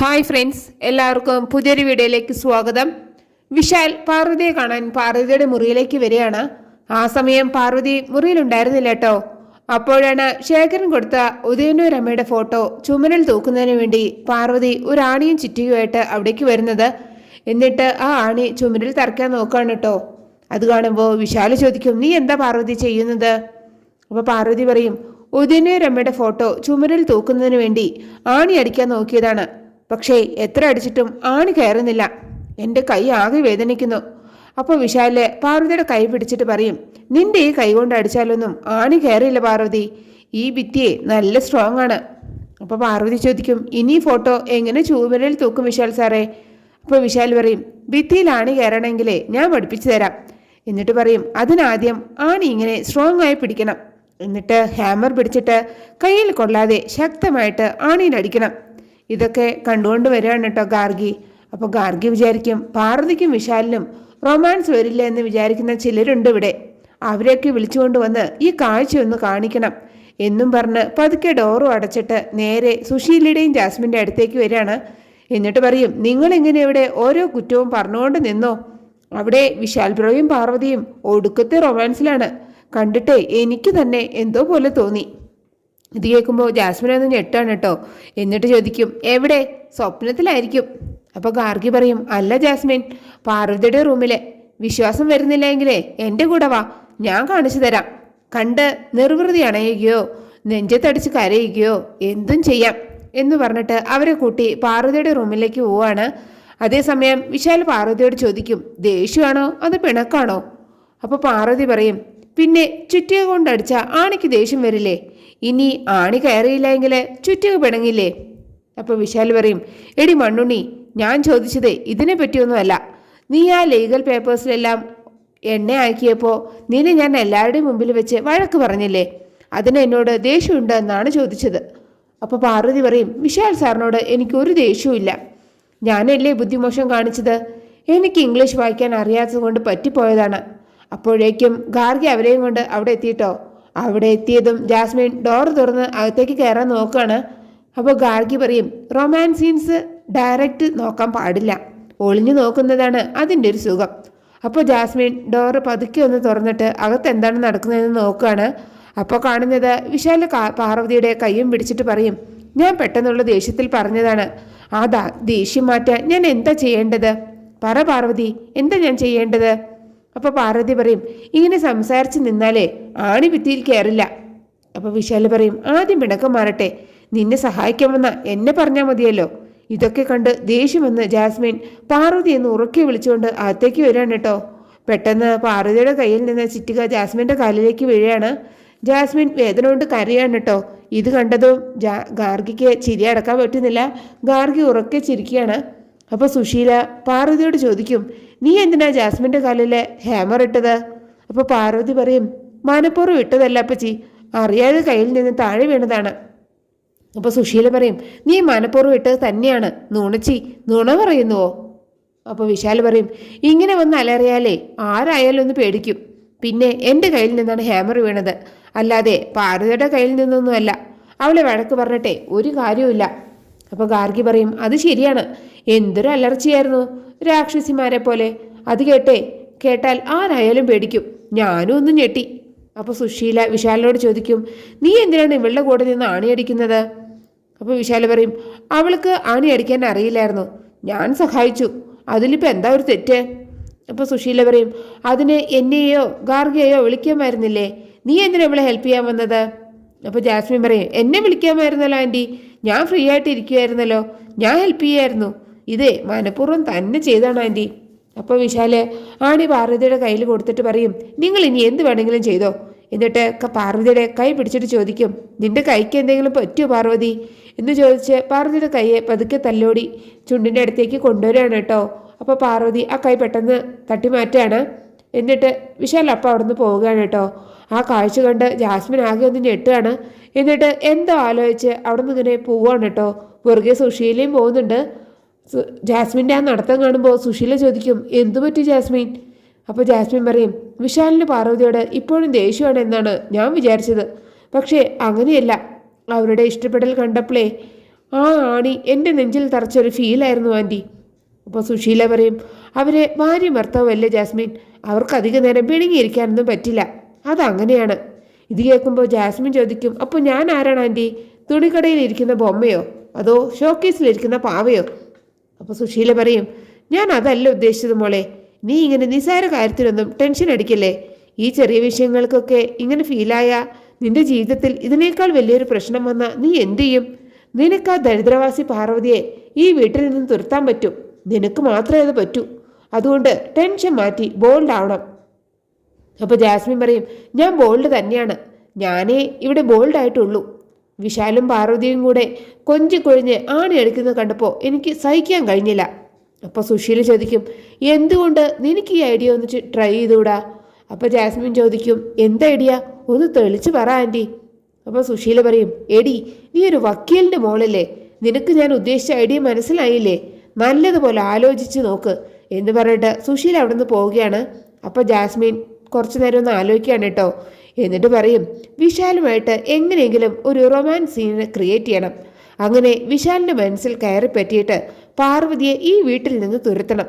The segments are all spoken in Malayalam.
ഹായ് ഫ്രണ്ട്സ് എല്ലാവർക്കും പുതിയൊരു വീഡിയോയിലേക്ക് സ്വാഗതം. വിശാൽ പാർവതിയെ കാണാൻ പാർവതിയുടെ മുറിയിലേക്ക് വരികയാണ്. ആ സമയം പാർവതി മുറിയിലുണ്ടായിരുന്നില്ല കേട്ടോ. അപ്പോഴാണ് ശേഖരൻ കൊടുത്ത ഉദയനൂരമ്മയുടെ ഫോട്ടോ ചുമരിൽ തൂക്കുന്നതിന് വേണ്ടി പാർവതി ഒരു ആണിയും ചുറ്റിയുമായിട്ട് അവിടേക്ക് വരുന്നത്. എന്നിട്ട് ആ ആണി ചുമരിൽ തറയ്ക്കാൻ നോക്കുകയാണ് കേട്ടോ. അത് കാണുമ്പോൾ വിശാൽ ചോദിക്കും നീ എന്താ പാർവതി ചെയ്യുന്നത്? അപ്പോൾ പാർവതി പറയും ഉദയനൂരമ്മയുടെ ഫോട്ടോ ചുമരിൽ തൂക്കുന്നതിന് വേണ്ടി ആണി അടിക്കാൻ നോക്കിയതാണ്. പക്ഷേ എത്ര അടിച്ചിട്ടും ആണി കയറുന്നില്ല. എന്റെ കൈ ആകെ വേദനിക്കുന്നു. അപ്പോൾ വിശാൽ പാർവതിയുടെ കൈ പിടിച്ചിട്ട് പറയും നിന്റെ ഈ കൈ കൊണ്ട് അടിച്ചാലൊന്നും ആണി കയറിയില്ല പാർവതി. ഈ ഭിത്തിയെ നല്ല സ്ട്രോങ് ആണ്. അപ്പോൾ പാർവതി ചോദിക്കും ഇനി ഫോട്ടോ എങ്ങനെ ചുമരിൽ തൂക്കും വിശാൽ സാറേ? അപ്പോൾ വിശാൽ പറയും ഭിത്തിയിൽ ആണി കയറണമെങ്കിലേ ഞാൻ പഠിപ്പിച്ചു തരാം. എന്നിട്ട് പറയും അതിനാദ്യം ആണി ഇങ്ങനെ സ്ട്രോങ് ആയി പിടിക്കണം. എന്നിട്ട് ഹാമർ പിടിച്ചിട്ട് കയ്യിൽ കൊള്ളാതെ ശക്തമായിട്ട് ആണിയിൽ അടിക്കണം. ഇതൊക്കെ കണ്ടുകൊണ്ട് വരികയാണ് കേട്ടോ ഗാർഗി. അപ്പോൾ ഗാർഗി വിചാരിക്കും പാർവതിക്കും വിശാലിനും റൊമാൻസ് വരില്ല എന്ന് വിചാരിക്കുന്ന ചിലരുണ്ട് ഇവിടെ. അവരെയൊക്കെ വിളിച്ചുകൊണ്ട് വന്ന് ഈ കാഴ്ച ഒന്ന് കാണിക്കണം എന്നും പറഞ്ഞ് പതുക്കെ ഡോറും അടച്ചിട്ട് നേരെ സുശീലയുടെയും ജാസ്മിന്റെ അടുത്തേക്ക് വരികയാണ്. എന്നിട്ട് പറയും നിങ്ങൾ ഇങ്ങനെ ഇവിടെ ഓരോ കുറ്റവും പറഞ്ഞുകൊണ്ട് നിന്നോ? അവിടെ വിശാൽ ബ്രോയും പാർവതിയും ഒടുക്കത്തെ റൊമാൻസിലാണ്. കണ്ടിട്ടേ എനിക്ക് തന്നെ എന്തോ പോലെ തോന്നി. ഇത് കേൾക്കുമ്പോൾ ജാസ്മിൻ ഒന്ന് ഞെട്ടാണ് കേട്ടോ. എന്നിട്ട് ചോദിക്കും എവിടെ? സ്വപ്നത്തിലായിരിക്കും. അപ്പോൾ ഗാർഗി പറയും അല്ല ജാസ്മിൻ പാർവതിയുടെ റൂമിലെ. വിശ്വാസം വരുന്നില്ലെങ്കിലേ എന്റെ കൂടെ വാ. ഞാൻ കാണിച്ചു തരാം. കണ്ട് നിർവൃതി അണയുകയോ നെഞ്ചത്തടിച്ച് കരയുകയോ എന്തും ചെയ്യാം. എന്ന് പറഞ്ഞിട്ട് അവരെ കൂട്ടി പാർവതിയുടെ റൂമിലേക്ക് പോവാണ്. അതേസമയം വിശാൽ പാർവതിയോട് ചോദിക്കും ദേഷ്യമാണോ? അത് പിണക്കാണോ? അപ്പോൾ പാർവതി പറയും പിന്നെ ചുറ്റിക കൊണ്ടടിച്ച ആണിക്ക് ദേഷ്യം വരില്ലേ? ഇനി ആണി കയറിയില്ല എങ്കിൽ ചുറ്റിക പിണങ്ങില്ലേ? അപ്പോൾ വിശാൽ പറയും എടി മണ്ണുണ്ണി ഞാൻ ചോദിച്ചത് ഇതിനെ പറ്റിയൊന്നുമല്ല. നീ ആ ലീഗൽ പേപ്പേഴ്സിലെല്ലാം എണ്ണ ആക്കിയപ്പോൾ നിന്നെ ഞാൻ എല്ലാവരുടെയും മുമ്പിൽ വെച്ച് വഴക്ക് പറഞ്ഞില്ലേ? അതിന് എന്നോട് ദേഷ്യമുണ്ട് എന്നാണ് ചോദിച്ചത്. അപ്പോൾ പാർവതി പറയും വിശാൽ സാറിനോട് എനിക്കൊരു ദേഷ്യവും ഞാനല്ലേ ബുദ്ധിമോശം കാണിച്ചത്? എനിക്ക് ഇംഗ്ലീഷ് വായിക്കാൻ അറിയാത്തത് കൊണ്ട് പറ്റിപ്പോയതാണ്. അപ്പോഴേക്കും ഗാർഗി അവരെയും കൊണ്ട് അവിടെ എത്തിയിട്ടോ? അവിടെ എത്തിയതും ജാസ്മിൻ ഡോർ തുറന്ന് അകത്തേക്ക് കയറാൻ നോക്കുകയാണ്. അപ്പോൾ ഗാർഗി പറയും റൊമാൻസ് സീൻസ് ഡയറക്റ്റ് നോക്കാൻ പാടില്ല. ഒളിഞ്ഞു നോക്കുന്നതാണ് അതിന്റെ ഒരു സുഖം. അപ്പോൾ ജാസ്മിൻ ഡോർ പതുക്കെ ഒന്ന് തുറന്നിട്ട് അകത്ത് എന്താണ് നടക്കുന്നതെന്ന് നോക്കുകയാണ്. അപ്പോൾ കാണുന്നത് വിശാല പാർവതിയുടെ കൈയും പിടിച്ചിട്ട് പറയും ഞാൻ പെട്ടെന്നുള്ള ദേഷ്യത്തിൽ പറഞ്ഞതാണ്. ദാ ദേഷ്യം മാറ്റാൻ ഞാൻ എന്താ ചെയ്യേണ്ടത്? പറ പാർവതി എന്താ ഞാൻ ചെയ്യേണ്ടത്? അപ്പോൾ പാർവതി പറയും ഇങ്ങനെ സംസാരിച്ച് നിന്നാലേ ആണി ഭിത്തിയിൽ കയറില്ല അപ്പോൾ വിശാൽ പറയും ആദ്യം പിണക്കം മാറട്ടെ നിന്നെ സഹായിക്കാമെന്ന എന്നെ പറഞ്ഞാൽ മതിയല്ലോ. ഇതൊക്കെ കണ്ട് ദേഷ്യം വന്ന് ജാസ്മിൻ പാർവതി എന്ന് ഉറക്കെ വിളിച്ചുകൊണ്ട് അകത്തേക്ക് വരികയാണ് കേട്ടോ. പെട്ടെന്ന് പാർവതിയുടെ കയ്യിൽ നിന്ന് ചിറ്റിക ജാസ്മിന്റെ കാലിലേക്ക് വീഴുകയാണ് ജാസ്മിൻ വേദന കൊണ്ട് കരയാണ് കേട്ടോ. ഇത് കണ്ടതും ജാ ഗാർഗിക്ക് ചിരി അടക്കാൻ പറ്റുന്നില്ല. ഗാർഗി ഉറക്കെ ചിരിക്കുകയാണ്. അപ്പോൾ സുശീല പാർവതിയോട് ചോദിക്കും നീ എന്തിനാ ജാസ്മിന്റെ കാലിൽ ഹാമർ ഇട്ടത്? അപ്പോൾ പാർവതി പറയും മനപ്പുറം ഇട്ടതല്ല അപ്പച്ചി അറിയാതെ കയ്യിൽ നിന്ന് താഴെ വീണതാണ്. അപ്പോൾ സുശീല പറയും നീ മനപ്പുറം ഇട്ടത് തന്നെയാണ് നുണച്ചി നുണ പറയുന്നുവോ? അപ്പോൾ വിശാൽ പറയും ഇങ്ങനെ വന്ന് അലറിയാലേ ആരായാലും ഒന്ന് പേടിക്കും. പിന്നെ എന്റെ കയ്യിൽ നിന്നാണ് ഹാമർ വീണത്. അല്ലാതെ പാർവതിയുടെ കയ്യിൽ നിന്നൊന്നുമല്ല. അവളെ വഴക്ക് പറഞ്ഞിട്ടെ ഒരു കാര്യവുമില്ല. അപ്പോൾ ഗാർഗി പറയും അത് ശരിയാണ്. എന്തൊരു അലർച്ചയായിരുന്നു. രാക്ഷസിമാരെ പോലെ. അത് കേട്ടേ കേട്ടാൽ ആരായാലും പേടിക്കും. ഞാനും ഒന്ന് ഞെട്ടി. അപ്പോൾ സുശീല വിശാലിനോട് ചോദിക്കും നീ എന്തിനാണ് ഇവളുടെ കൂടെ നിന്ന് ആണിയടിക്കുന്നത് അപ്പോൾ വിശാല പറയും അവൾക്ക് ആണി അടിക്കാൻ അറിയില്ലായിരുന്നു. ഞാൻ സഹായിച്ചു. അതിലിപ്പോൾ എന്താ ഒരു തെറ്റ്? അപ്പോൾ സുശീല പറയും അതിന് എന്നെയോ ഗാർഗിയെയോ വിളിക്കാമായിരുന്നില്ലേ? നീ എന്തിനാ ഇവളെ ഹെൽപ്പ് ചെയ്യാൻ വന്നത്? അപ്പോൾ ജാസ്മിൻ പറയും എന്നെ വിളിക്കാമായിരുന്നല്ലോ ആന്റി ഞാൻ ഫ്രീ ആയിട്ട് ഇരിക്കുമായിരുന്നല്ലോ ഞാൻ ഹെൽപ്പ് ചെയ്യായിരുന്നു. ഇതേ മനഃപൂർവം തന്നെ ചെയ്താണ് ആന്റി അപ്പോൾ വിശാൽ ആണി പാർവതിയുടെ കയ്യിൽ കൊടുത്തിട്ട് പറയും നിങ്ങൾ ഇനി എന്ത് വേണമെങ്കിലും ചെയ്തോ? എന്നിട്ട് പാർവതിയുടെ കൈ പിടിച്ചിട്ട് ചോദിക്കും നിന്റെ കൈക്ക് എന്തെങ്കിലും പറ്റുമോ പാർവതി? എന്ന് ചോദിച്ച് പാർവതിയുടെ കൈയെ പതുക്കെ തല്ലോടി ചുണ്ടിന്റെ അടുത്തേക്ക് കൊണ്ടുവരികയാണ് കേട്ടോ. അപ്പോൾ പാർവതി ആ കൈ പെട്ടെന്ന് തട്ടി മാറ്റുകയാണ് എന്നിട്ട് വിശാൽ അപ്പം അവിടുന്ന് പോവുകയാണ് കേട്ടോ. ആ കാഴ്ച കണ്ട് ജാസ്മിൻ ആകെ ഒന്ന് ഞെട്ടുകയാണ്. എന്നിട്ട് എന്തോ ആലോചിച്ച് അവിടെ നിന്ന് ഇങ്ങനെ പോവുകയാണ് കേട്ടോ. പുറകെ സുശീലയും പോകുന്നുണ്ട്. ജാസ്മിന്റെ ആ നടത്തം കാണുമ്പോൾ സുശീല ചോദിക്കും എന്തു പറ്റി ജാസ്മിൻ? അപ്പോൾ ജാസ്മിൻ പറയും വിശാലിന് പാർവതിയോട് ഇപ്പോഴും ദേഷ്യമാണ് എന്നാണ് ഞാൻ വിചാരിച്ചത്. പക്ഷേ അങ്ങനെയല്ല. അവരുടെ ഇഷ്ടപ്പെടൽ കണ്ടപ്പോഴേ ആ ആണി എന്റെ നെഞ്ചിൽ തറച്ചൊരു ഫീലായിരുന്നു ആന്റി. അപ്പോൾ സുശീല പറയും അവരെ ഭാര്യ ഭർത്താവല്ലേ ജാസ്മിൻ? അവർക്ക് അധിക നേരം പിണുങ്ങിയിരിക്കാനൊന്നും പറ്റില്ല. അതങ്ങനെയാണ്. ഇത് കേൾക്കുമ്പോൾ ജാസ്മിൻ ചോദിക്കും അപ്പോൾ ഞാൻ ആരാണ് ആന്റി? തുണിക്കടയിൽ ഇരിക്കുന്ന ബൊമ്മയോ? അതോ ഷോക്കേസിലിരിക്കുന്ന പാവയോ? അപ്പോൾ സുശീല പറയും ഞാൻ അതല്ല ഉദ്ദേശിച്ചത് മോളെ. നീ ഇങ്ങനെ നിസാര കാര്യത്തിലൊന്നും ടെൻഷൻ അടിക്കല്ലേ? ഈ ചെറിയ വിഷയങ്ങൾക്കൊക്കെ ഇങ്ങനെ ഫീലായ നിന്റെ ജീവിതത്തിൽ ഇതിനേക്കാൾ വലിയൊരു പ്രശ്നം വന്നാൽ നീ എന്തു ചെയ്യും? നിനക്ക് ആ ദരിദ്രവാസി പാർവതിയെ ഈ വീട്ടിൽ നിന്ന് തുരത്താൻ പറ്റും. നിനക്ക് മാത്രമേ അത് പറ്റൂ. അതുകൊണ്ട് ടെൻഷൻ മാറ്റി ബോൾഡ് ആവണം. അപ്പോൾ ജാസ്മിൻ പറയും ഞാൻ ബോൾഡ് തന്നെയാണ്. ഞാനേ ഇവിടെ ബോൾഡ് ആയിട്ടുള്ളൂ. വിശാലും പാർവതിയും കൂടെ കൊഞ്ചി കൊഴിഞ്ഞ് ആണി അടിക്കുന്നത് കണ്ടപ്പോൾ എനിക്ക് സഹിക്കാൻ കഴിഞ്ഞില്ല. അപ്പോൾ സുശീല ചോദിക്കും എന്തുകൊണ്ട് നിനക്ക് ഈ ഐഡിയ ഒന്ന് ട്രൈ ചെയ്തുകൂടാ? അപ്പോൾ ജാസ്മിൻ ചോദിക്കും എന്ത് ഐഡിയ ഒന്ന് തെളിച്ച് പറ ആന്റി അപ്പോൾ സുശീല പറയും എടി നീ ഒരു വക്കീലിന്റെ മോളല്ലേ? നിനക്ക് ഞാൻ ഉദ്ദേശിച്ച ഐഡിയ മനസ്സിലായില്ലേ? നല്ലതുപോലെ ആലോചിച്ച് നോക്ക്. എന്ന് പറഞ്ഞിട്ട് സുശീൽ അവിടെ നിന്ന് പോവുകയാണ്. അപ്പോൾ ജാസ്മിൻ കുറച്ചു നേരം ഒന്ന് ആലോചിക്കുകയാണ് കേട്ടോ. എന്നിട്ട് പറയും വിശാലുമായിട്ട് എങ്ങനെയെങ്കിലും ഒരു റൊമാൻസ് സീൻ ക്രിയേറ്റ് ചെയ്യണം. അങ്ങനെ വിശാലിന്റെ മനസ്സിൽ കയറി പറ്റിയിട്ട് പാർവതിയെ ഈ വീട്ടിൽ നിന്ന് തുരത്തണം.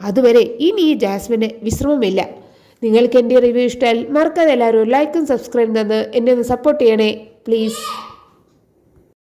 അതുവരെ ഇനി ഈ ജാസ്മിന് വിശ്രമമില്ല. നിങ്ങൾക്ക് എന്റെ റിവ്യൂ ഇഷ്ടമായാൽ മറക്കാതെ എല്ലാവരും ലൈക്കും സബ്സ്ക്രൈബും തന്ന് എന്നെ ഒന്ന് സപ്പോർട്ട് ചെയ്യണേ പ്ലീസ്